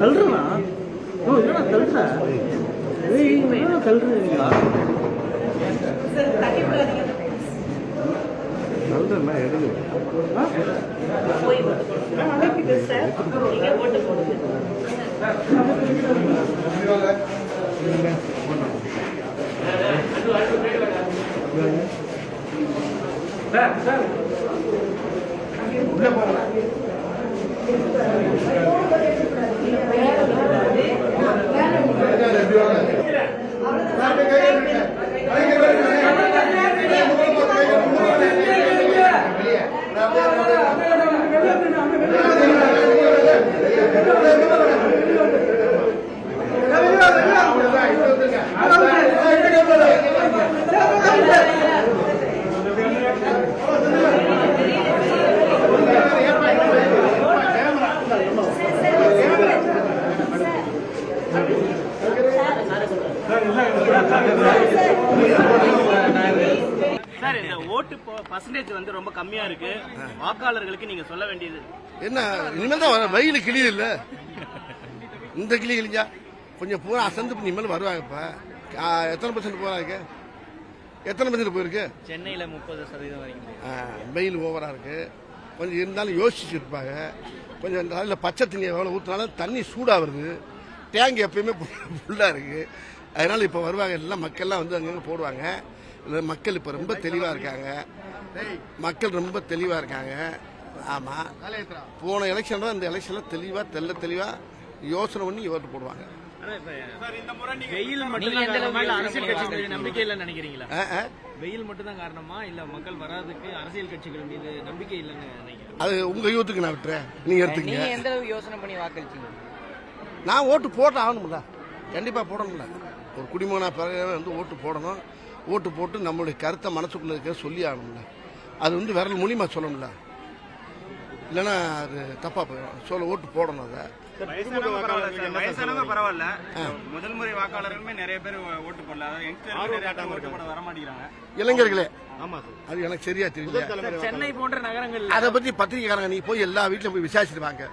தள்ளுறா ஓ என்னடா தள்ளுற ஏய் தள்ளுறீங்களா தள்ளுறா எடுங்க போய் சார் நீங்க ஓட்டு சார் இந்த ஓட்டு பர்சன்டேஜ் வந்து ரொம்ப கம்மியா இருக்கு. வாக்காளர்களுக்கு நீங்க சொல்ல வேண்டியது. என்ன இனிமேல் தான் வர வெயில் கிளியுது இல்ல இந்த கிளி கிளிஞ்சா கொஞ்சம் பூரா அசந்து இனிமேல் வருவாங்க இப்ப ஆ, எத்தனை பர்சன்ட் போறாங்க எத்தனை பர்சன்ட் போயிருக்கு? சென்னையில முப்பது சதவீதம் வரைக்கும் வெயில் ஓவரா இருக்கு. கொஞ்சம் இருந்தாலும் யோசிச்சு இருப்பாங்க. கொஞ்சம் இந்த நாளில் பச்சை தண்ணி எவ்வளோ ஊற்றினாலும் தண்ணி சூடாக வருது. டேங்க் எப்பயுமே ஃபுல்லாக இருக்கு. அதனால இப்போ வருவாங்க எல்லாம் மக்கள்லாம் வந்து அங்கங்கே போடுவாங்க. இதுல மக்கள் இப்போ ரொம்ப தெளிவாக இருக்காங்க. மக்கள் ரொம்ப தெளிவாக இருக்காங்க. ஆமாம் போன எலெக்ஷன் இந்த எலெக்ஷனில் தெளிவாக தெல்ல தெளிவாக யோசனை பண்ணி ஓட்டு போடுவாங்க. வெயில் மட்டும் தான் காரணமா இல்ல அரசியல் கட்சிகள்? மீது நம்பிக்கை இல்லைன்னு நினைக்கிறீங்களா? ஆ, ஆ. வெயில் மட்டும் தான் காரணமா இல்ல மக்கள் வராதுக்கு அரசியல் கட்சிகள் மீது நம்பிக்கை இல்லைன்னு நினைக்கிறேன் அது உங்கள் யூத்துக்கு நான் விட்டுறேன். நீங்கள் எடுத்துக்கங்க. நீங்க எந்த அளவு யோசனை பண்ணி வாக்களிச்சீங்க? நான் ஓட்டு போட்டு ஆகணும்ல கண்டிப்பா போடணும்ல. ஒரு குடிமகனா பிறகு வந்து ஓட்டு போடணும். ஓட்டு போட்டு நம்மளுடைய கருத்தை மனசுக்குள்ள இருக்க சொல்லி ஆகணும்ல. அது வந்து விரல் மூலியமா சொல்லணும்ல. இல்லைன்னா அது தப்பா போயிடும் சொல்ல ஓட்டு போடணும் அதை. வயசானவங்க பரவாயில்ல முதல் முறை வாக்காளர்களுமே நிறைய பேர் ஓட்டு போடல. அதாவது யங்ஸ்டர் நிறைய பேர் ஓட்டு போட வர மாட்டேங்கிறாங்க. இளைஞர்களே. அது எனக்கு சரியா தெரியல சென்னை போன்ற நகரங்கள் அதை பத்தி பத்திரிக்கைக்காரங்க நீ போய் எல்லா வீட்லயும் போய் விசாரிச்சுட்டு வாங்க.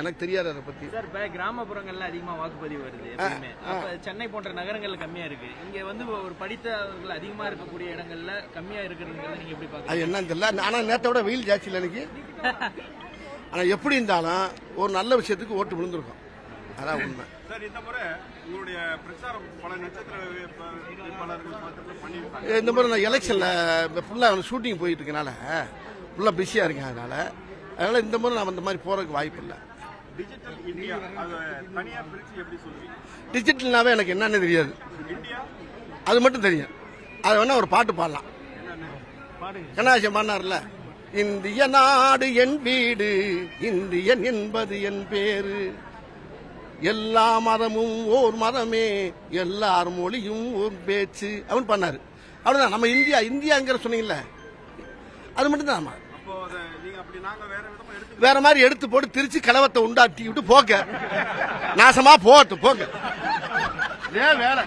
எனக்கு தெரியாது அதை பத்தி. சார் இப்ப கிராமப்புறங்கள்ல அதிகமா வாக்குப்பதிவு வருது எப்பயுமே. அப்ப சென்னை போன்ற நகரங்கள்ல கம்மியா இருக்கு. இங்க வந்து ஒரு படித்தவர்கள் அதிகமா இருக்கக்கூடிய இடங்கள்ல கம்மியா இருக்கிறதுங்கிறத நீங்க எப்படி பாக்குறீங்க? அது என்னன்னு தெரியல. ஆனா நேத்தை விட வெயில் ஜாஸ்தி இல்லை எனக்கு ஆனா எப்படி இருந்தாலும் ஒரு நல்ல விஷயத்துக்கு ஓட்டு விழுந்திருக்கும். அதான் உண்மை. சார் இந்த முறை உங்களுடைய பிரச்சாரம் பல நட்சத்திர இந்த மாதிரி நான் எலெக்ஷனில் ஃபுல்லாக ஷூட்டிங் போயிட்டு இருக்கனால ஃபுல்லாக பிஸியாக இருக்கேன் அதனால. அதனால இந்த முறை நான் அந்த மாதிரி போகிறதுக்கு வாய்ப்பு இல்லை. டிஜிட்டல் இந்தியா அதை தனியா பிரிச்சு எப்படி சொல்லுவீங்க டிஜிட்டல்னாவே எனக்கு என்னன்னு தெரியாது. இந்தியா அது மட்டும் தெரியும். அதை வேணா ஒரு பாட்டு பாடலாம். கண்ணாசியம் பாடினார்ல இந்திய நாடு என் வீடு இந்தியன் என்பது என் பேரு. எல்லா மதமும் ஓர் மதமே எல்லார் மொழியும் ஓர் பேச்சு. அப்படின்னு பண்ணாரு அவ்வளவுதான். நம்ம இந்தியா இந்தியாங்கிற சொன்னீங்கல்ல அது மட்டும் தான் வேற மாதிரி எடுத்து போட்டு திருச்சி கலவத்தை உண்டாட்டி விட்டு போக்க நாசமா போகட்டும் போக்க வேலை.